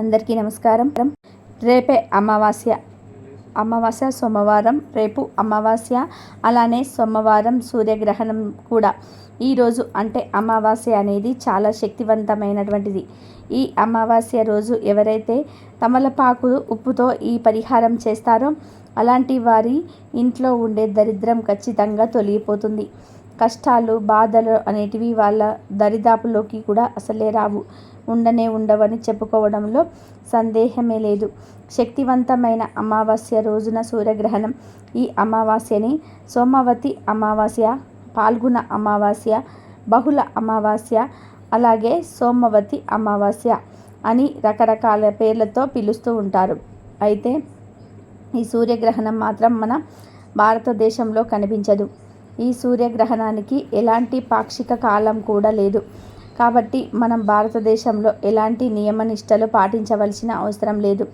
అందరికీ నమస్కారం. రేపే అమావాస్య. అమావాస్య సోమవారం రేపు అమావాస్య అలానే సోమవారం సూర్యగ్రహణం కూడా. ఈరోజు అంటే అమావాస్య అనేది చాలా శక్తివంతమైనటువంటిది. ఈ అమావాస్య రోజు ఎవరైతే తమలపాకు ఉప్పుతో ఈ పరిహారం చేస్తారో అలాంటి వారి ఇంట్లో ఉండే దరిద్రం ఖచ్చితంగా తొలగిపోతుంది. కష్టాలు బాధలు అనేటివి వాళ్ళ దరిదాపులోకి కూడా అసలే రావు. ఉండనే ఉండవని చెప్పుకోవడంలో సందేహమే లేదు. శక్తివంతమైన అమావాస్య రోజున సూర్యగ్రహణం. ఈ అమావాస్యని సోమవతి అమావాస్య పాల్గొన అమావాస్య బహుళ అమావాస్య అలాగే సోమవతి అమావాస్య అని రకరకాల పేర్లతో పిలుస్తూ ఉంటారు. అయితే ఈ సూర్యగ్రహణం మాత్రం మన భారతదేశంలో కనిపించదు. ఈ సూర్యగ్రహణానికి ఎలాంటి పాక్షిక కాలం కూడా లేదు. కాబట్టి మనం భారతదేశంలో ఎలాంటి నియమనిష్టలు పాటించవలసిన అవసరం లేదు.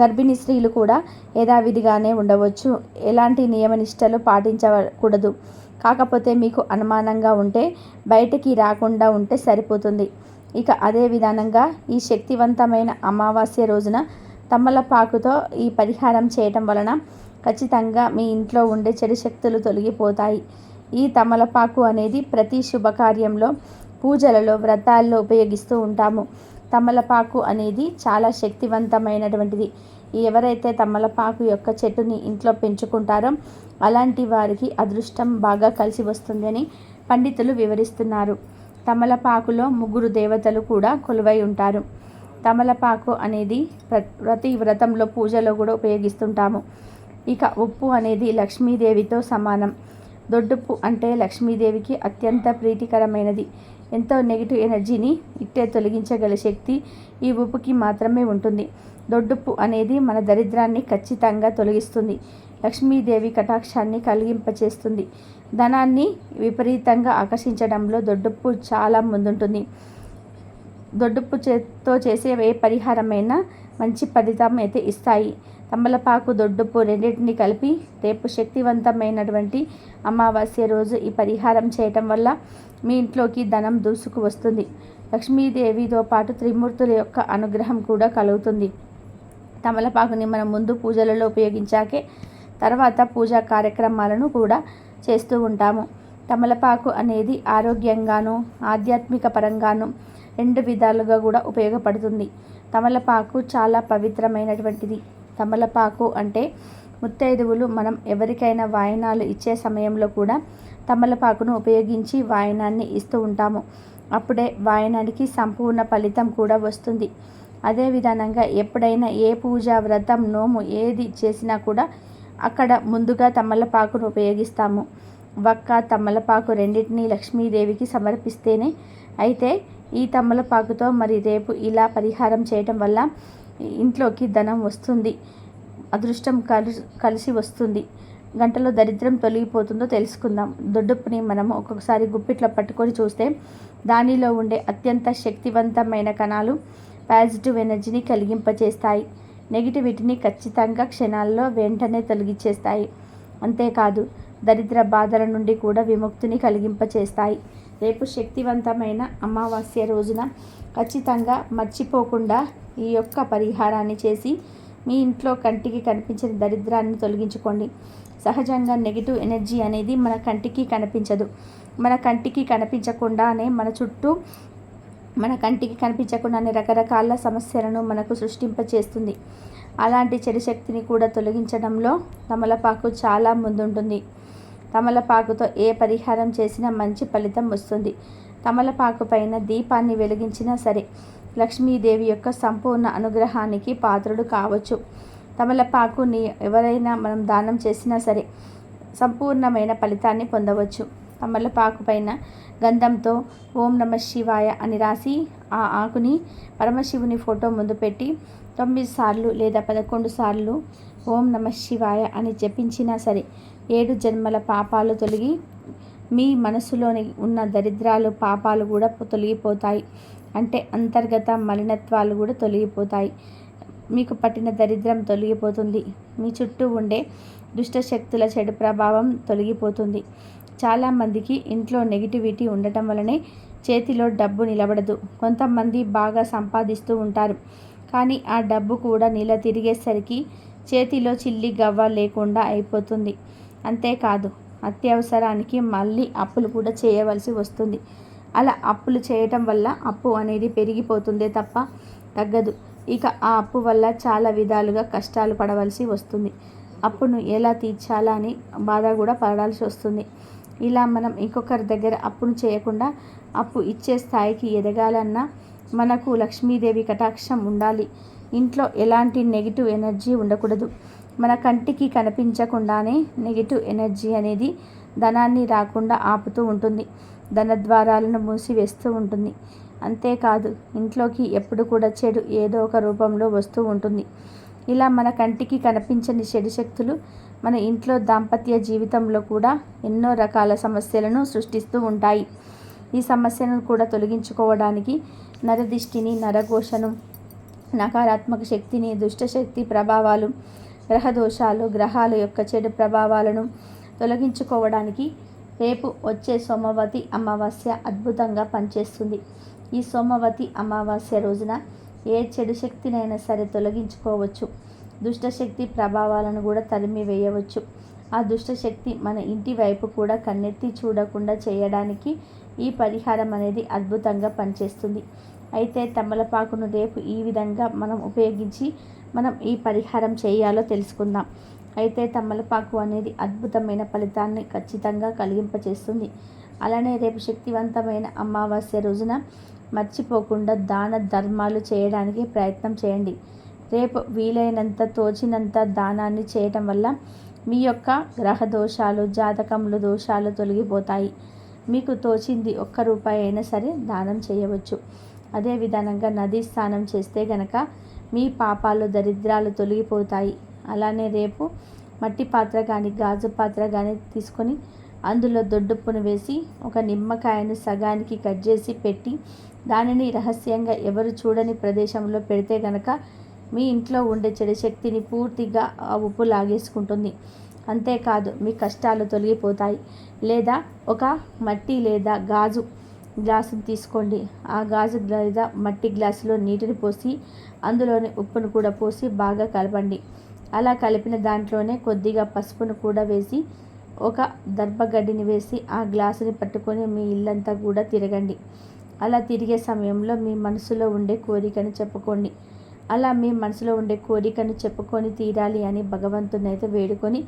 గర్భిణీ స్త్రీలు కూడా యథావిధిగానే ఉండవచ్చు. ఎలాంటి నియమనిష్టలు పాటించకూడదు. కాకపోతే మీకు అనుమానంగా ఉంటే బయటికి రాకుండా ఉంటే సరిపోతుంది. ఇక అదే విధానంగా ఈ శక్తివంతమైన అమావాస్య రోజున తమలపాకుతో ఈ పరిహారం చేయటం వలన ఖచ్చితంగా మీ ఇంట్లో ఉండే చెడు శక్తులు తొలగిపోతాయి. ఈ తమలపాకు అనేది ప్రతి శుభకార్యంలో పూజలలో వ్రతాల్లో ఉపయోగిస్తూ ఉంటాము. తమలపాకు అనేది చాలా శక్తివంతమైనటువంటిది. ఎవరైతే తమలపాకు యొక్క చెట్టుని ఇంట్లో పెంచుకుంటారో అలాంటి వారికి అదృష్టం బాగా కలిసి వస్తుందని పండితులు వివరిస్తున్నారు. తమలపాకులో ముగ్గురు దేవతలు కూడా కొలువై ఉంటారు. తమలపాకు అనేది ప్రతి వ్రతంలో పూజలో కూడా ఉపయోగిస్తుంటాము. ఇక ఉప్పు అనేది లక్ష్మీదేవితో సమానం. దొడ్డుప్పు అంటే లక్ష్మీదేవికి అత్యంత ప్రీతికరమైనది. ఎంతో నెగిటివ్ ఎనర్జీని ఇట్టే తొలగించగల శక్తి ఈ ఉప్పుకి మాత్రమే ఉంటుంది. దొడ్డుప్పు అనేది మన దరిద్రాన్ని ఖచ్చితంగా తొలగిస్తుంది. లక్ష్మీదేవి కటాక్షాన్ని కలిగింపచేస్తుంది. ధనాన్ని విపరీతంగా ఆకర్షించడంలో దొడ్డుప్పు చాలా ముందుంటుంది. దొడ్డుప్పు చేతో చేసే ఏ పరిహారమైనా మంచి ఫలితం అయితే ఇస్తాయి. తమలపాకు దొడ్డుప్పు రెండింటిని కలిపి రేపు శక్తివంతమైనటువంటి అమావాస్య రోజు ఈ పరిహారం చేయటం వల్ల మీ ఇంట్లోకి ధనం దూసుకు వస్తుంది. లక్ష్మీదేవితో పాటు త్రిమూర్తుల యొక్క అనుగ్రహం కూడా కలుగుతుంది. తమలపాకుని మనం ముందు పూజలలో ఉపయోగించాకే తర్వాత పూజా కార్యక్రమాలను కూడా చేస్తూ ఉంటాము. తమలపాకు అనేది ఆరోగ్యంగాను ఆధ్యాత్మిక పరంగాను రెండు విధాలుగా కూడా ఉపయోగపడుతుంది. తమలపాకు చాలా పవిత్రమైనటువంటిది. తమలపాకు అంటే ముత్తైదువులు మనం ఎవరికైనా వాయనాలు ఇచ్చే సమయంలో కూడా తమలపాకును ఉపయోగించి వాయనాన్ని ఇస్తూ ఉంటాము. అప్పుడే వాయనానికి సంపూర్ణ ఫలితం కూడా వస్తుంది. అదే విధానంగా ఎప్పుడైనా ఏ పూజ వ్రతం నోము ఏది చేసినా కూడా అక్కడ ముందుగా తమలపాకును ఉపయోగిస్తాము. వక్క తమలపాకు రెండింటినీ లక్ష్మీదేవికి సమర్పిస్తేనే. అయితే ఈ తమలపాకుతో మరి రేపు ఇలా పరిహారం చేయటం వల్ల ఇంట్లోకి ధనం వస్తుంది. అదృష్టం కలిసి కలిసి వస్తుంది. గంటలో దరిద్రం తొలగిపోతుందో తెలుసుకుందాం. దొడ్డుప్పుని మనం ఒక్కొక్కసారి గుప్పిట్లో పట్టుకొని చూస్తే దానిలో ఉండే అత్యంత శక్తివంతమైన కణాలు పాజిటివ్ ఎనర్జీని కలిగింపచేస్తాయి. నెగిటివిటీని ఖచ్చితంగా క్షణాల్లో వెంటనే తొలగించేస్తాయి అంతేకాదు దరిద్ర బాధల నుండి కూడా విముక్తిని కలిగింపచేస్తాయి. రేపు శక్తివంతమైన అమావాస్య రోజున ఖచ్చితంగా మర్చిపోకుండా ఈ యొక్క పరిహారాన్ని చేసి మీ ఇంట్లో కంటికి కనిపించిన దరిద్రాన్ని తొలగించుకోండి. సహజంగా నెగిటివ్ ఎనర్జీ అనేది మన కంటికి కనిపించదు. మన కంటికి కనిపించకుండానే మన చుట్టూ మన కంటికి కనిపించకుండానే రకరకాల సమస్యలను మనకు సృష్టింపచేస్తుంది. అలాంటి చెడు శక్తిని కూడా తొలగించడంలో తమలపాకు చాలా ముందుంటుంది. తమలపాకుతో ఏ పరిహారం చేసినా మంచి ఫలితం వస్తుంది. తమలపాకు పైన దీపాన్ని వెలిగించినా సరే లక్ష్మీదేవి యొక్క సంపూర్ణ అనుగ్రహానికి పాత్రుడు కావచ్చు. తమలపాకుని ఎవరైనా మనం దానం చేసినా సరే సంపూర్ణమైన ఫలితాన్ని పొందవచ్చు. తమలపాకు పైన గంధంతో ఓం నమ శివాయ అని రాసి ఆ ఆకుని పరమశివుని ఫోటో ముందు పెట్టి తొమ్మిది సార్లు లేదా పదకొండు సార్లు ఓం నమ శివాయ అని జపించినా సరే ఏడు జన్మల పాపాలు తొలగి మీ మనసులోని ఉన్న దరిద్రాలు పాపాలు కూడా తొలగిపోతాయి. అంటే అంతర్గత మలినత్వాలు కూడా తొలగిపోతాయి. మీకు పట్టిన దరిద్రం తొలగిపోతుంది. మీ చుట్టూ ఉండే దుష్టశక్తుల చెడు ప్రభావం తొలగిపోతుంది. చాలామందికి ఇంట్లో నెగిటివిటీ ఉండటం వలనే చేతిలో డబ్బు నిలబడదు. కొంతమంది బాగా సంపాదిస్తూ ఉంటారు. కానీ ఆ డబ్బు కూడా నీళ్ళ తిరిగేసరికి చేతిలో చిల్లి గవ్వ లేకుండా అయిపోతుంది. అంతేకాదు అత్యవసరానికి మళ్ళీ అప్పులు కూడా చేయవలసి వస్తుంది. అలా అప్పులు చేయటం వల్ల అప్పు అనేది పెరిగిపోతుందే తప్ప తగ్గదు. ఇక ఆ అప్పు వల్ల చాలా విధాలుగా కష్టాలు పడవలసి వస్తుంది. అప్పును ఎలా తీర్చాలా అని బాధ కూడా పడాల్సి వస్తుంది. ఇలా మనం ఇంకొకరి దగ్గర అప్పును చేయకుండా అప్పు ఇచ్చే స్థాయికి ఎదగాలన్నా మనకు లక్ష్మీదేవి కటాక్షం ఉండాలి. ఇంట్లో ఎలాంటి నెగిటివ్ ఎనర్జీ ఉండకూడదు. మన కంటికి కనిపించకుండానే నెగిటివ్ ఎనర్జీ అనేది ధనాన్ని రాకుండా ఆపుతూ ఉంటుంది. ధన ద్వారాలను మూసివేస్తూ ఉంటుంది. అంతేకాదు ఇంట్లోకి ఎప్పుడు కూడా చెడు ఏదో ఒక రూపంలో వస్తూ ఉంటుంది. ఇలా మన కంటికి కనిపించని చెడు శక్తులు మన ఇంట్లో దాంపత్య జీవితంలో కూడా ఎన్నో రకాల సమస్యలను సృష్టిస్తూ ఉంటాయి. ఈ సమస్యను కూడా తొలగించుకోవడానికి నరదిష్టిని నరఘోషను నకారాత్మక శక్తిని దుష్టశక్తి ప్రభావాలు గ్రహదోషాలు గ్రహాల యొక్క చెడు ప్రభావాలను తొలగించుకోవడానికి రేపు వచ్చే సోమవతి అమావాస్య అద్భుతంగా పనిచేస్తుంది. ఈ సోమవతి అమావాస్య రోజున ఏ చెడు శక్తినైనా సరే తొలగించుకోవచ్చు. దుష్టశక్తి ప్రభావాలను కూడా తరిమి వేయవచ్చు. ఆ దుష్టశక్తి మన ఇంటి వైపు కూడా కన్నెత్తి చూడకుండా చేయడానికి ఈ పరిహారం అనేది అద్భుతంగా పనిచేస్తుంది. అయితే తమలపాకును రేపు ఈ విధంగా మనం ఉపయోగించి మనం ఈ పరిహారం చేయాలో తెలుసుకుందాం. అయితే తమలపాకు అనేది అద్భుతమైన ఫలితాన్ని ఖచ్చితంగా కలిగింపచేస్తుంది. అలానే రేపు శక్తివంతమైన అమావాస్య రోజున మర్చిపోకుండా దాన ధర్మాలు చేయడానికి ప్రయత్నం చేయండి. రేపు వీలైనంత తోచినంత దానాన్ని చేయటం వల్ల మీ యొక్క గ్రహ దోషాలు జాతకములు దోషాలు తొలగిపోతాయి. మీకు తోచింది ఒక్క రూపాయి అయినా సరే దానం చేయవచ్చు. అదే విధానంగా నదీ స్నానం చేస్తే గనక మీ పాపాలు దరిద్రాలు తొలగిపోతాయి. అలానే రేపు మట్టి పాత్ర కానీ గాజు పాత్ర కానీ తీసుకొని అందులో దొడ్డుప్పును వేసి ఒక నిమ్మకాయను సగానికి కట్ చేసి పెట్టి దానిని రహస్యంగా ఎవరు చూడని ప్రదేశంలో పెడితే గనక మీ ఇంట్లో ఉండే చెడు శక్తిని పూర్తిగా ఆ ఉప్పు లాగేసుకుంటుంది. అంతేకాదు మీ కష్టాలు తొలగిపోతాయి. లేదా ఒక మట్టి లేదా గాజు గ్లాసును తీసుకోండి. ఆ గాజు లేదా మట్టి గ్లాసులో నీటిని పోసి అందులోని ఉప్పును కూడా పోసి బాగా కలపండి. అలా కలిపిన దాంట్లోనే కొద్దిగా పసుపును కూడా వేసి ఒక దర్భగడ్డిని వేసి ఆ గ్లాసుని పట్టుకొని మీ ఇల్లంతా కూడా తిరగండి. అలా తిరిగే సమయంలో మీ మనసులో ఉండే కోరికను చెప్పుకోండి. అలా మీ మనసులో ఉండే కోరికను చెప్పుకొని తీరాలి అని భగవంతుని అయితే వేడుకొని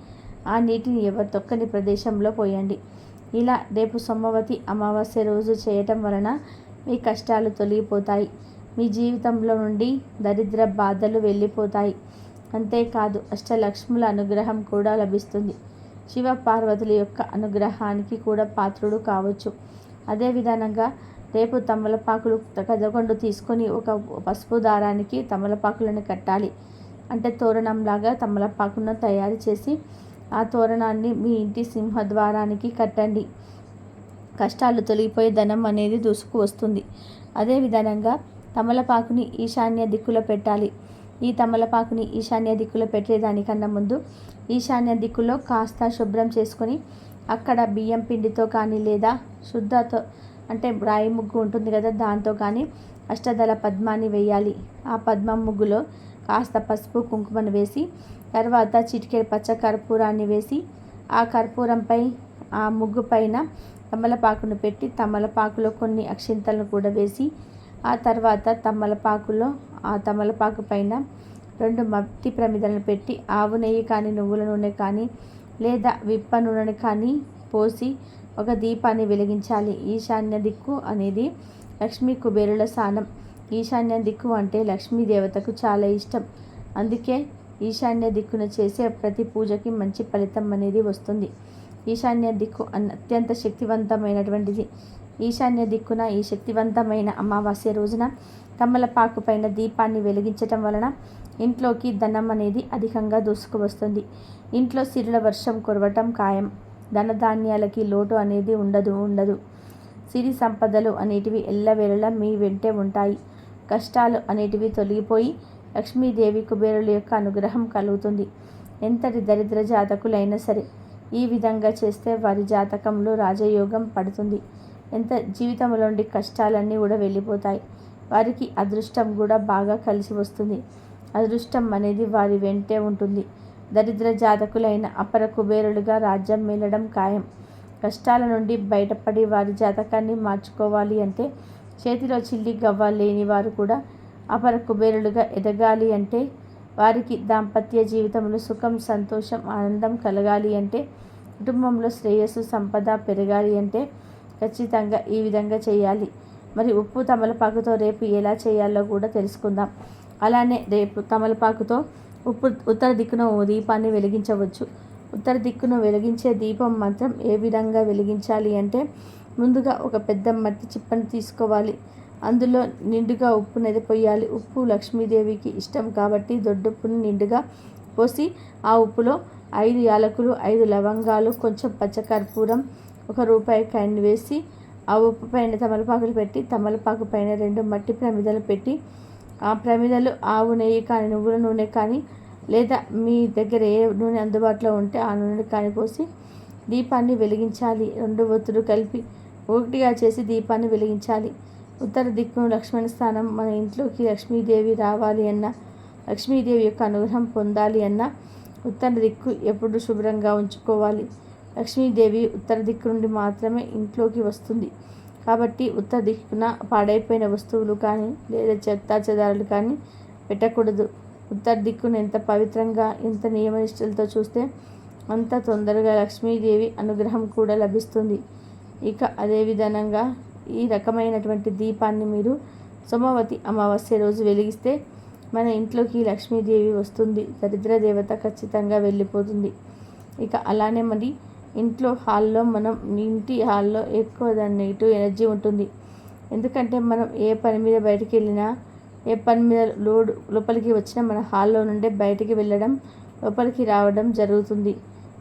ఆ నీటిని ఎవరు తొక్కని ప్రదేశంలో పోయండి. ఇలా రేపు సోమవతి అమావాస్య రోజు చేయటం వలన మీ కష్టాలు తొలగిపోతాయి. మీ జీవితంలో నుండి దరిద్ర బాధలు వెళ్ళిపోతాయి. అంతేకాదు అష్టలక్ష్ముల అనుగ్రహం కూడా లభిస్తుంది. శివ పార్వతుల యొక్క అనుగ్రహానికి కూడా పాత్రుడు కావచ్చు. అదే విధానంగా రేపు తమలపాకులు కదకొండు తీసుకొని ఒక పసుపు దారానికి తమలపాకులను కట్టాలి. అంటే తోరణంలాగా తమలపాకును తయారు చేసి ఆ తోరణాన్ని మీ ఇంటి సింహద్వారానికి కట్టండి. కష్టాలు తొలగిపోయే ధనం అనేది దూసుకు వస్తుంది. అదే విధంగా తమలపాకుని ఈశాన్య దిక్కులో పెట్టాలి. ఈ తమలపాకుని ఈశాన్య దిక్కులో పెట్టేదానికన్నా ముందు ఈశాన్య దిక్కులో కాస్త శుభ్రం చేసుకొని అక్కడ బియ్యం పిండితో కానీ లేదా శుద్ధతో అంటే రాయి ముగ్గు ఉంటుంది కదా దాంతో కానీ అష్టదళ పద్మాన్ని వేయాలి. ఆ పద్మం ముగ్గులో కాస్త పసుపు కుంకుమను వేసి తర్వాత చిటికెడు పచ్చ కర్పూరాన్ని వేసి ఆ కర్పూరంపై ఆ ముగ్గు పైన తమలపాకును పెట్టి తమలపాకులో కొన్ని అక్షింతలను కూడా వేసి ఆ తర్వాత తమలపాకులో ఆ తమలపాకు పైన రెండు మట్టి ప్రమిదలను పెట్టి ఆవు నెయ్యి కానీ నువ్వుల నూనె కానీ లేదా విప్ప నూనెను కానీ పోసి ఒక దీపాన్ని వెలిగించాలి. ఈశాన్య దిక్కు అనేది లక్ష్మీ కుబేరుల స్థానం ఈశాన్య దిక్కు అంటే లక్ష్మీ దేవతకు చాలా ఇష్టం. అందుకే ఈశాన్య దిక్కున చేసే ప్రతి పూజకి మంచి ఫలితం అనేది వస్తుంది. ఈశాన్య దిక్కు అత్యంత శక్తివంతమైనటువంటిది. ఈశాన్య దిక్కున ఈ శక్తివంతమైన అమావాస్య రోజున తమలపాకు పైన దీపాన్ని వెలిగించటం వలన ఇంట్లోకి ధనం అనేది అధికంగా దూసుకువస్తుంది ఇంట్లో సిరుల వర్షం కురవటం ఖాయం. ధనధాన్యాలకి లోటు అనేది ఉండదు ఉండదు. సిరి సంపదలు అనేటివి ఎల్లవేళలా మీ వెంటే ఉంటాయి. కష్టాలు అనేటివి తొలగిపోయి లక్ష్మీదేవి కుబేరుల యొక్క అనుగ్రహం కలుగుతుంది. ఎంతటి దరిద్ర జాతకులైనా సరే ఈ విధంగా చేస్తే వారి జాతకంలో రాజయోగం పడుతుంది. ఎంత జీవితంలోండి కష్టాలన్నీ కూడా వెళ్ళిపోతాయి. వారికి అదృష్టం కూడా బాగా కలిసి వస్తుంది. అదృష్టం అనేది వారి వెంటే ఉంటుంది. దరిద్ర జాతకులైన అపర కుబేరులుగా రాజ్యం మేలడం ఖాయం. కష్టాల నుండి బయటపడి వారి జాతకాన్ని మార్చుకోవాలి అంటే చేతిలో చిల్లి గవ్వ లేని వారు కూడా అపర కుబేరులుగా ఎదగాలి అంటే వారికి దాంపత్య జీవితంలో సుఖం సంతోషం ఆనందం కలగాలి అంటే కుటుంబంలో శ్రేయస్సు సంపద పెరగాలి అంటే ఖచ్చితంగా ఈ విధంగా చేయాలి. మరి ఉప్పు తమలపాకుతో రేపు ఎలా చేయాలో కూడా తెలుసుకుందాం. అలానే రేపు తమలపాకుతో ఉప్పు ఉత్తర దిక్కున ఓ దీపాన్ని వెలిగించవచ్చు. ఉత్తర దిక్కును వెలిగించే దీపం మాత్రం ఏ విధంగా వెలిగించాలి అంటే ముందుగా ఒక పెద్ద మట్టి చిప్పను తీసుకోవాలి. అందులో నిండుగా ఉప్పు నెదిపోయాలి ఉప్పు లక్ష్మీదేవికి ఇష్టం కాబట్టి దొడ్డుప్పుని నిండుగా పోసి ఆ ఉప్పులో ఐదు యాలకులు ఐదు లవంగాలు కొంచెం పచ్చకర్పూరం ఒక రూపాయి కాయని వేసి ఆ ఉప్పు పైన తమలపాకులు పెట్టి తమలపాకు పైన రెండు మట్టి ప్రమిదలు పెట్టి ఆ ప్రమిదలు ఆవు నెయ్యి కానీ నువ్వుల నూనె కానీ లేదా మీ దగ్గర ఏ నూనె అందుబాటులో ఉంటే ఆ నూనె కానీ పోసి దీపాన్ని వెలిగించాలి. రెండు ఒత్తులు కలిపి ఒకటిగా చేసి దీపాన్ని వెలిగించాలి. ఉత్తర దిక్కును లక్ష్మణ స్థానం మన ఇంట్లోకి లక్ష్మీదేవి రావాలి అన్న లక్ష్మీదేవి యొక్క అనుగ్రహం పొందాలి అన్న ఉత్తర దిక్కు ఎప్పుడు శుభ్రంగా ఉంచుకోవాలి. లక్ష్మీదేవి ఉత్తర దిక్కు నుండి మాత్రమే ఇంట్లోకి వస్తుంది. కాబట్టి ఉత్తర దిక్కున పాడైపోయిన వస్తువులు కానీ లేదా చెత్త చెదారులు కానీ పెట్టకూడదు. ఉత్తర దిక్కును ఎంత పవిత్రంగా ఎంత నియమనిష్టలతో చూస్తే అంత తొందరగా లక్ష్మీదేవి అనుగ్రహం కూడా లభిస్తుంది. ఇక అదే విధంగా ఈ రకమైనటువంటి దీపాన్ని మీరు సోమవతి అమావాస్య రోజు వెలిగిస్తే మన ఇంట్లోకి లక్ష్మీదేవి వస్తుంది. దరిద్ర దేవత ఖచ్చితంగా వెళ్ళిపోతుంది. ఇక అలానే మరి ఇంట్లో హాల్లో మనం ఇంటి హాల్లో ఎక్కువ దాని నెగిటివ్ ఎనర్జీ ఉంటుంది. ఎందుకంటే మనం ఏ పని మీద బయటికి వెళ్ళినా ఏ పని మీద లోడ్ లోపలికి వచ్చినా మన హాల్లో నుండే బయటికి వెళ్ళడం లోపలికి రావడం జరుగుతుంది.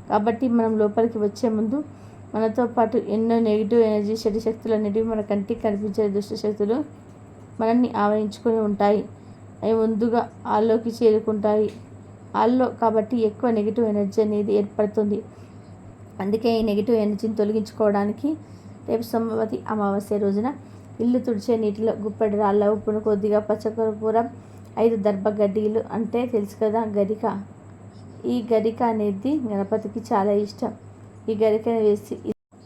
కాబట్టి మనం లోపలికి వచ్చే ముందు మనతో పాటు ఎన్నో నెగిటివ్ ఎనర్జీ చెడు శక్తులు అనేటివి మన కంటికి కనిపించే దుష్ట శక్తులు మనల్ని ఆవరించుకొని ఉంటాయి. అవి ముందుగా ఆల్లోకి చేరుకుంటాయి. ఆల్లో కాబట్టి ఎక్కువ నెగిటివ్ ఎనర్జీ అనేది ఏర్పడుతుంది. అందుకే ఈ నెగిటివ్ ఎనర్జీని తొలగించుకోవడానికి రేపు సోమవతి అమావాస్య రోజున ఇల్లు తుడిచే నీటిలో గుప్పెడు రాళ్ళ ఉప్పును కొద్దిగా పచ్చకర్పూరం ఐదు దర్భ గడ్డీలు అంటే తెలుసు కదా గరిక. ఈ గరిక అనేది గణపతికి చాలా ఇష్టం. ఈ గరికను వేసి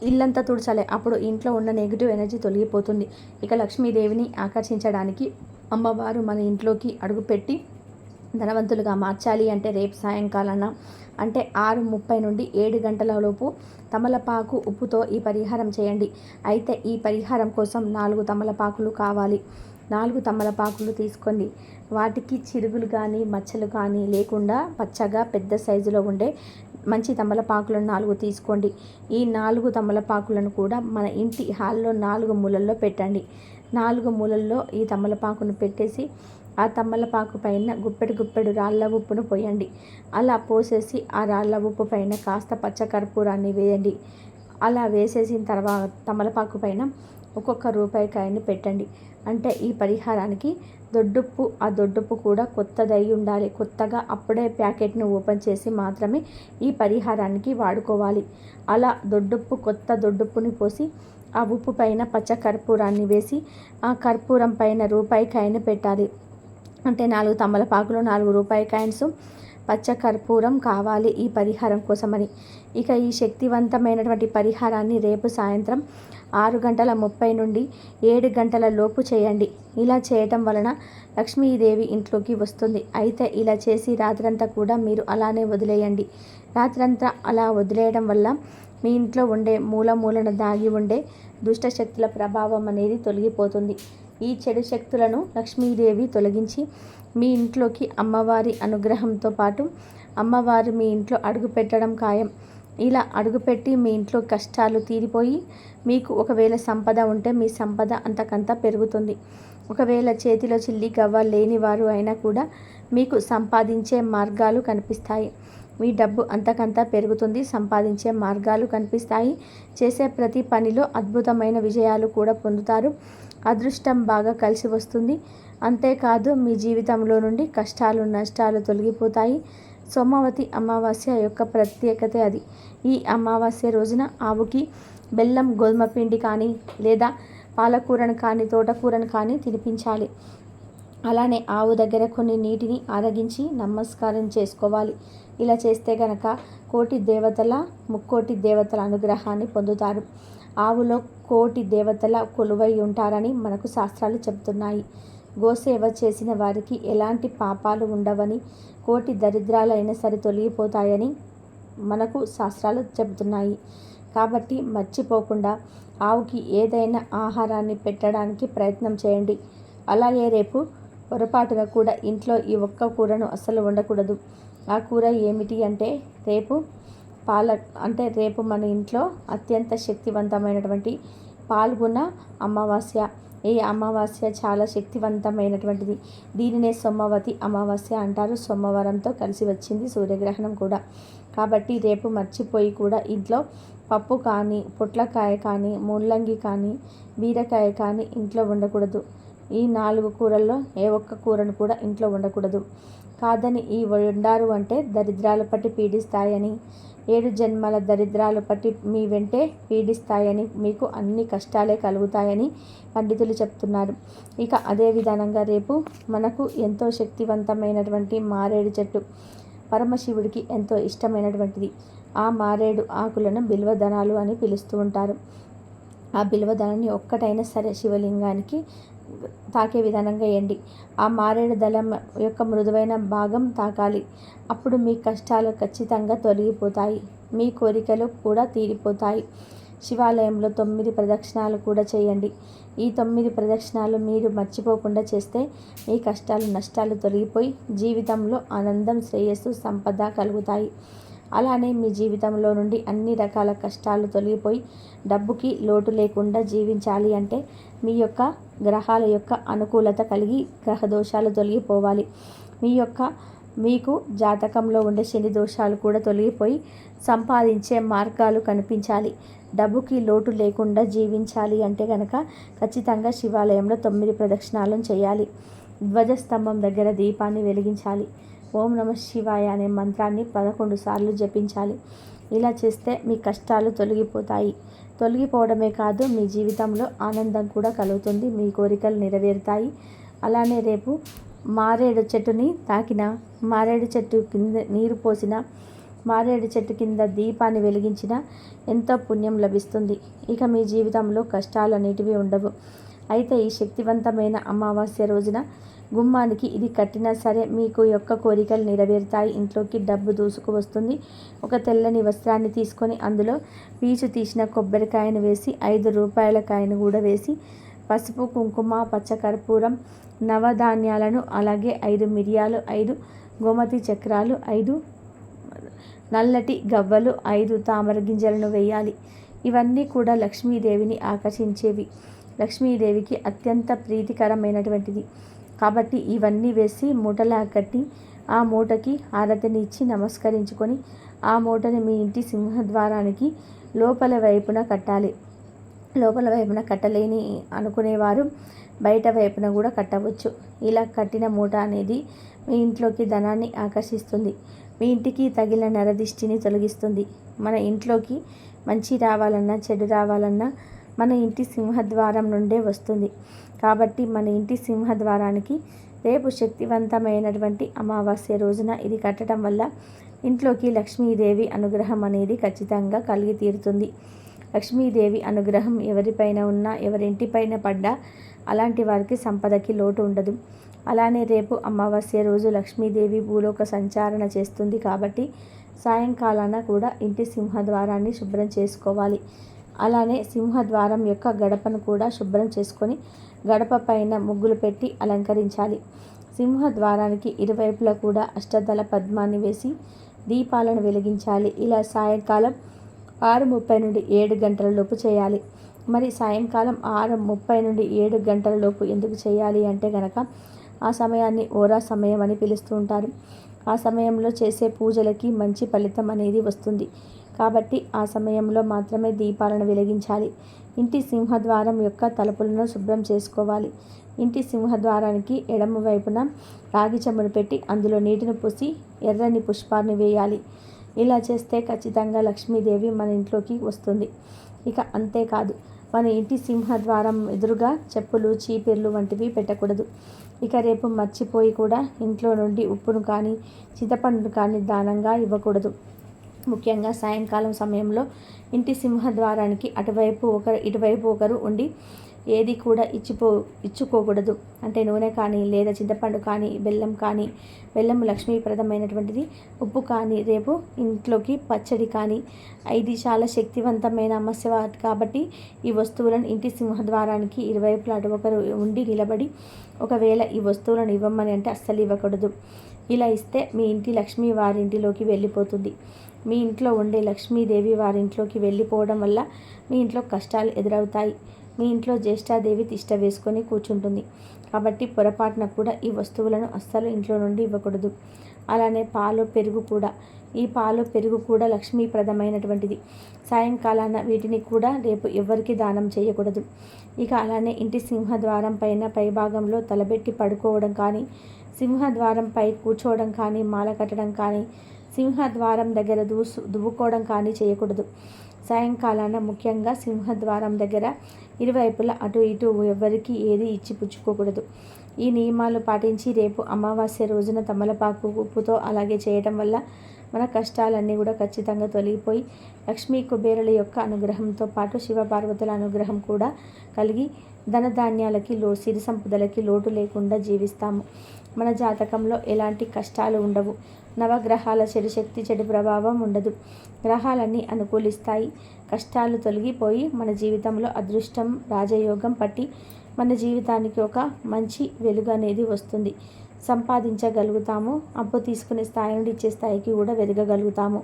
ఇల్లంతా తుడచాలి. అప్పుడు ఇంట్లో ఉన్న నెగిటివ్ ఎనర్జీ తొలగిపోతుంది. ఇక లక్ష్మీదేవిని ఆకర్షించడానికి అమ్మవారు మన ఇంట్లోకి అడుగుపెట్టి ధనవంతులుగా మార్చాలి అంటే రేపు సాయంకాలాన. అంటే ఆరు ముప్పై నుండి ఏడు గంటల లోపు తమలపాకు ఉప్పుతో ఈ పరిహారం చేయండి. అయితే ఈ పరిహారం కోసం నాలుగు తమలపాకులు కావాలి. నాలుగు తమలపాకులు తీసుకోండి. వాటికి చిరుగులు కానీ మచ్చలు కానీ లేకుండా పచ్చగా పెద్ద సైజులో ఉండే మంచి తమలపాకులను నాలుగు తీసుకోండి. ఈ నాలుగు తమలపాకులను కూడా మన ఇంటి హాల్లో నాలుగు మూలల్లో పెట్టండి. నాలుగు మూలల్లో ఈ తమలపాకును పెట్టేసి ఆ తమ్మలపాకు పైన గుప్పెడు గుప్పెడు రాళ్ళ ఉప్పును పోయండి. అలా పోసేసి ఆ రాళ్ళ ఉప్పు పైన కాస్త పచ్చకర్పూరాన్ని వేయండి. అలా వేసేసిన తర్వాత తమలపాకు పైన ఒక్కొక్క రూపాయి కాయని పెట్టండి. అంటే ఈ పరిహారానికి దొడ్డుప్పు ఆ దొడ్డుప్పు కూడా కొత్తదై ఉండాలి. కొత్తగా అప్పుడే ప్యాకెట్ను ఓపెన్ చేసి మాత్రమే ఈ పరిహారానికి వాడుకోవాలి. అలా దొడ్డుప్పు కొత్త దొడ్డుప్పుని పోసి ఆ ఉప్పు పైన పచ్చ కర్పూరాన్ని వేసి ఆ కర్పూరం పైన రూపాయి కాయను పెట్టాలి. అంటే నాలుగు తమలపాకులు నాలుగు రూపాయి కాయిన్స్ పచ్చ కర్పూరం కావాలి ఈ పరిహారం కోసమని. ఇక ఈ శక్తివంతమైనటువంటి పరిహారాన్ని రేపు సాయంత్రం ఆరు గంటల ముప్పై నుండి ఏడు గంటల లోపు చేయండి. ఇలా చేయటం వలన లక్ష్మీదేవి ఇంట్లోకి వస్తుంది. అయితే ఇలా చేసి రాత్రంతా కూడా మీరు అలానే వదిలేయండి. రాత్రంతా అలా వదిలేయడం వల్ల మీ ఇంట్లో ఉండే మూల మూలన దాగి ఉండే దుష్టశక్తుల ప్రభావం అనేది తొలగిపోతుంది. ఈ చెడు శక్తులను లక్ష్మీదేవి తొలగించి మీ ఇంట్లోకి అమ్మవారి అనుగ్రహంతో పాటు అమ్మవారు మీ ఇంట్లో అడుగుపెట్టడం ఖాయం. ఇలా అడుగుపెట్టి మీ ఇంట్లో కష్టాలు తీరిపోయి మీకు ఒకవేళ సంపద ఉంటే మీ సంపద అంతకంతా పెరుగుతుంది. ఒకవేళ చేతిలో చిల్లి గవ్వ లేని వారు అయినా కూడా మీకు సంపాదించే మార్గాలు కనిపిస్తాయి. మీ డబ్బు అంతకంతా పెరుగుతుంది సంపాదించే మార్గాలు కనిపిస్తాయి. చేసే ప్రతి పనిలో అద్భుతమైన విజయాలు కూడా పొందుతారు. అదృష్టం బాగా కలిసి వస్తుంది. అంతేకాదు మీ జీవితంలో నుండి కష్టాలు నష్టాలు తొలగిపోతాయి. సోమవతి అమావాస్య యొక్క ప్రత్యేకత అది. ఈ అమావాస్య రోజున ఆవుకి బెల్లం గోధుమ పిండి కానీ లేదా పాలకూరను కానీ తోటకూరను కానీ తినిపించాలి. అలానే ఆవు దగ్గర కొన్ని నీటిని ఆరగించి నమస్కారం చేసుకోవాలి. ఇలా చేస్తే గనక కోటి దేవతల ముక్కోటి దేవతల అనుగ్రహాన్ని పొందుతారు. ఆవులో కోటి దేవతల కొలువై ఉంటారని మనకు శాస్త్రాలు చెబుతున్నాయి. గోసేవ చేసిన వారికి ఎలాంటి పాపాలు ఉండవని కోటి దరిద్రాలైనా సరే తొలగిపోతాయని మనకు శాస్త్రాలు చెబుతున్నాయి. కాబట్టి మర్చిపోకుండా ఆవుకి ఏదైనా ఆహారాన్ని పెట్టడానికి ప్రయత్నం చేయండి. అలాగే రేపు పొరపాటున కూడా ఇంట్లో ఈ ఒక్క కూరను అస్సలు ఉండకూడదు ఆ కూర ఏమిటి అంటే రేపు పాల అంటే రేపు మన ఇంట్లో అత్యంత శక్తివంతమైనటువంటి పాల్గొన్న అమావాస్య. ఈ అమావాస్య చాలా శక్తివంతమైనటువంటిది. దీనినే సోమవతి అమావాస్య అంటారు. సోమవారంతో కలిసి వచ్చింది సూర్యగ్రహణం కూడా. కాబట్టి రేపు మర్చిపోయి కూడా ఇంట్లో పప్పు కానీ పొట్లకాయ కానీ ముల్లంగి కానీ బీరకాయ కానీ ఇంట్లో ఉండకూడదు ఈ నాలుగు కూరల్లో ఏ ఒక్క కూరను కూడా ఇంట్లో ఉండకూడదు కాదని ఈ వండారు అంటే దరిద్రాలు పట్టి పీడిస్తాయని ఏడు జన్మల దరిద్రాలు పట్టి మీ వెంటే పీడిస్తాయని మీకు అన్ని కష్టాలే కలుగుతాయని పండితులు చెప్తున్నారు. ఇక అదే విధానంగా రేపు మనకు ఎంతో శక్తివంతమైనటువంటి మారేడు చెట్టు పరమశివుడికి ఎంతో ఇష్టమైనటువంటిది. ఆ మారేడు ఆకులను బిల్వదనాలు అని పిలుస్తూ ఉంటారు. ఆ బిల్వదనాన్ని ఒక్కటైనా సరే శివలింగానికి తాకే విధానంగా వేయండి ఆ మారేడు దళం యొక్క మృదువైన భాగం తాకాలి. అప్పుడు మీ కష్టాలు ఖచ్చితంగా తొలగిపోతాయి. మీ కోరికలు కూడా తీరిపోతాయి. శివాలయంలో తొమ్మిది ప్రదక్షిణాలు కూడా చేయండి. ఈ తొమ్మిది ప్రదక్షిణాలు మీరు మర్చిపోకుండా చేస్తే మీ కష్టాలు నష్టాలు తొలగిపోయి జీవితంలో ఆనందం శ్రేయస్సు సంపద కలుగుతాయి. అలానే మీ జీవితంలో నుండి అన్ని రకాల కష్టాలు తొలగిపోయి డబ్బుకి లోటు లేకుండా జీవించాలి అంటే మీ యొక్క గ్రహాల యొక్క అనుకూలత కలిగి గ్రహ దోషాలు తొలగిపోవాలి. మీ యొక్క మీకు జాతకంలో ఉండే శని దోషాలు కూడా తొలగిపోయి సంపాదించే మార్గాలు కనిపించాలి. డబ్బుకి లోటు లేకుండా జీవించాలి అంటే కనుక ఖచ్చితంగా శివాలయంలో తొమ్మిది ప్రదక్షిణాలను చేయాలి. ధ్వజస్తంభం దగ్గర దీపాన్ని వెలిగించాలి. ఓం నమ శివాయ అనే మంత్రాన్ని పదకొండు సార్లు జపించాలి. ఇలా చేస్తే మీ కష్టాలు తొలగిపోతాయి. తొలగిపోవడమే కాదు మీ జీవితంలో ఆనందం కూడా కలుగుతుంది. మీ కోరికలు నెరవేరుతాయి. అలానే రేపు మారేడు చెట్టుని తాకిన మారేడు చెట్టు కింద నీరు పోసిన మారేడు చెట్టు కింద దీపాన్ని వెలిగించిన ఎంతో పుణ్యం లభిస్తుంది. ఇక మీ జీవితంలో కష్టాలు అనేటివి ఉండవు. అయితే ఈ శక్తివంతమైన అమావాస్య రోజున గుమ్మానికి ఇది కట్టినా సరే మీకు యొక్క కోరికలు నెరవేరుతాయి. ఇంట్లోకి డబ్బు దూసుకు వస్తుంది. ఒక తెల్లని వస్త్రాన్ని తీసుకొని అందులో పీచు తీసిన కొబ్బరికాయను వేసి ఐదు రూపాయల కాయను కూడా వేసి పసుపు కుంకుమ పచ్చకర్పూరం నవధాన్యాలను అలాగే ఐదు మిరియాలు ఐదు గోమతి చక్రాలు ఐదు నల్లటి గవ్వలు ఐదు తామర గింజలను వేయాలి. ఇవన్నీ కూడా లక్ష్మీదేవిని ఆకర్షించేవి. లక్ష్మీదేవికి అత్యంత ప్రీతికరమైనటువంటిది. కాబట్టి ఇవన్నీ వేసి మూటలా కట్టి ఆ మూటకి ఆరతిని ఇచ్చి నమస్కరించుకొని ఆ మూటని మీ ఇంటి సింహద్వారానికి లోపల వైపున కట్టాలి. లోపల వైపున కట్టలేని అనుకునేవారు బయట వైపున కూడా కట్టవచ్చు. ఇలా కట్టిన మూట అనేది మీ ఇంట్లోకి ధనాన్ని ఆకర్షిస్తుంది. మీ ఇంటికి తగిలిన నరదిష్టిని తొలగిస్తుంది. మన ఇంట్లోకి మంచి రావాలన్నా చెడు రావాలన్నా మన ఇంటి సింహద్వారం నుండే వస్తుంది. కాబట్టి మన ఇంటి సింహద్వారానికి రేపు శక్తివంతమైనటువంటి అమావాస్య రోజున ఇది కట్టడం వల్ల ఇంట్లోకి లక్ష్మీదేవి అనుగ్రహం అనేది ఖచ్చితంగా కలిగి తీరుతుంది. లక్ష్మీదేవి అనుగ్రహం ఎవరిపైన ఉన్నా ఎవరింటిపైన పడ్డా అలాంటి వారికి సంపదకి లోటు ఉండదు. అలానే రేపు అమావాస్య రోజు లక్ష్మీదేవి భూలోక సంచారణ చేస్తుంది కాబట్టి సాయంకాలాన కూడా ఇంటి సింహద్వారాన్ని శుభ్రం చేసుకోవాలి. అలానే సింహద్వారం యొక్క గడపను కూడా శుభ్రం చేసుకొని గడప పైన ముగ్గులు పెట్టి అలంకరించాలి. సింహద్వారానికి ఇరువైపులా కూడా అష్టదళ పద్మాన్ని వేసి దీపాలను వెలిగించాలి. ఇలా సాయంకాలం ఆరు ముప్పై నుండి ఏడు గంటల లోపు చేయాలి. మరి సాయంకాలం ఆరు ముప్పై నుండి ఏడు గంటల లోపు ఎందుకు చేయాలి అంటే గనక ఆ సమయాన్ని ఓరా సమయం అని పిలుస్తూ ఉంటారు. ఆ సమయంలో చేసే పూజలకి మంచి ఫలితం అనేది వస్తుంది. కాబట్టి ఆ సమయంలో మాత్రమే దీపాలను వెలిగించాలి. ఇంటి సింహద్వారం యొక్క తలుపులను శుభ్రం చేసుకోవాలి. ఇంటి సింహద్వారానికి ఎడమ వైపున రాగి చెమ్మను పెట్టి అందులో నీటిని పూసి ఎర్రని పుష్పాన్ని వేయాలి. ఇలా చేస్తే ఖచ్చితంగా లక్ష్మీదేవి మన ఇంట్లోకి వస్తుంది. ఇక అంతేకాదు మన ఇంటి సింహద్వారం ఎదురుగా చెప్పులు చీపిర్లు వంటివి పెట్టకూడదు. ఇక రేపు మర్చిపోయి కూడా ఇంట్లో నుండి ఉప్పును కానీ చింతపండును కానీ దానంగా ఇవ్వకూడదు. ముఖ్యంగా సాయంకాలం సమయంలో ఇంటి సింహద్వారానికి అటువైపు ఒకరు ఇటువైపు ఒకరు ఉండి ఏది కూడా ఇచ్చిపో ఇచ్చుకోకూడదు. అంటే నూనె కానీ లేదా చింతపండు కానీ బెల్లం కానీ బెల్లం లక్ష్మీప్రదమైనటువంటిది ఉప్పు కానీ రేపు ఇంట్లోకి పచ్చడి కానీ. ఇది చాలా శక్తివంతమైన అమస్య కాబట్టి ఈ వస్తువులను ఇంటి సింహద్వారానికి ఇరువైపులా అటు ఒకరు ఉండి నిలబడి ఒకవేళ ఈ వస్తువులను ఇవ్వమని అంటే అస్సలు ఇవ్వకూడదు. ఇలా ఇస్తే మీ ఇంటి లక్ష్మీ వారింటిలోకి వెళ్ళిపోతుంది. మీ ఇంట్లో ఉండే లక్ష్మీదేవి వారింట్లోకి వెళ్ళిపోవడం వల్ల మీ ఇంట్లో కష్టాలు ఎదురవుతాయి. మీ ఇంట్లో జ్యేష్ఠాదేవి తిష్ట వేసుకొని కూర్చుంటుంది. కాబట్టి పొరపాటున కూడా ఈ వస్తువులను అస్సలు ఇంట్లో నుండి ఇవ్వకూడదు. అలానే పాలు పెరుగు కూడా. ఈ పాలు పెరుగు కూడా లక్ష్మీప్రదమైనటువంటిది. సాయంకాలాన వీటిని కూడా రేపు ఎవరికి దానం చేయకూడదు. ఇక అలానే ఇంటి సింహద్వారం పైన పైభాగంలో తలబెట్టి పడుకోవడం కానీ సింహద్వారంపై కూర్చోవడం కానీ మాల కట్టడం కానీ సింహద్వారం దగ్గర దూసు దువ్వుకోవడం కానీ చేయకూడదు. సాయంకాలాన ముఖ్యంగా సింహద్వారం దగ్గర ఇరువైపులా అటు ఇటు ఎవరికి ఏది ఇచ్చి పుచ్చుకోకూడదు. ఈ నియమాలు పాటించి రేపు అమావాస్య రోజున తమలపాకు ఉప్పుతో అలాగే చేయటం వల్ల మన కష్టాలన్నీ కూడా ఖచ్చితంగా తొలగిపోయి లక్ష్మీ కుబేరుల యొక్క అనుగ్రహంతో పాటు శివపార్వతుల అనుగ్రహం కూడా కలిగి ధనధాన్యాలకి లో సిరి సంపదలకి లోటు లేకుండా జీవిస్తాము. మన జాతకంలో ఎలాంటి కష్టాలు ఉండవు. నవగ్రహాల చెడు శక్తి చెడు ప్రభావం ఉండదు. గ్రహాలన్నీ అనుకూలిస్తాయి. కష్టాలు తొలగిపోయి మన జీవితంలో అదృష్టం రాజయోగం పట్టి మన జీవితానికి ఒక మంచి వెలుగు అనేది వస్తుంది. సంపాదించగలుగుతాము. అప్పు తీసుకునే స్థాయి నుండి ఇచ్చే స్థాయికి కూడా వెదగగలుగుతాము.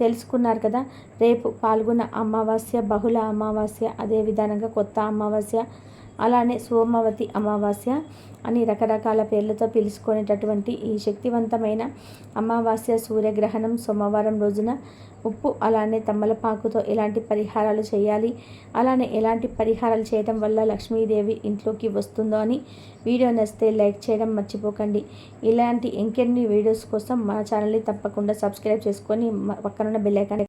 తెలుసుకున్నారు కదా రేపు పాల్గొన్న అమావాస్య బహుళ అమావాస్య అదే విధానంగా కొత్త అమావాస్య అలానే సోమవతి అమావాస్య అని రకరకాల పేర్లతో పిలుచుకునేటటువంటి ఈ శక్తివంతమైన అమావాస్య సూర్యగ్రహణం సోమవారం రోజున ఉప్పు అలానే తమ్మలపాకుతో ఎలాంటి పరిహారాలు చేయాలి అలానే ఎలాంటి పరిహారాలు చేయడం వల్ల లక్ష్మీదేవి ఇంట్లోకి వస్తుందో అని వీడియో నచ్చితే లైక్ చేయడం మర్చిపోకండి. ఇలాంటి ఇంకెన్ని వీడియోస్ కోసం మా ఛానల్ని తప్పకుండా సబ్స్క్రైబ్ చేసుకొని పక్కనున్న బెల్లైకాన్ని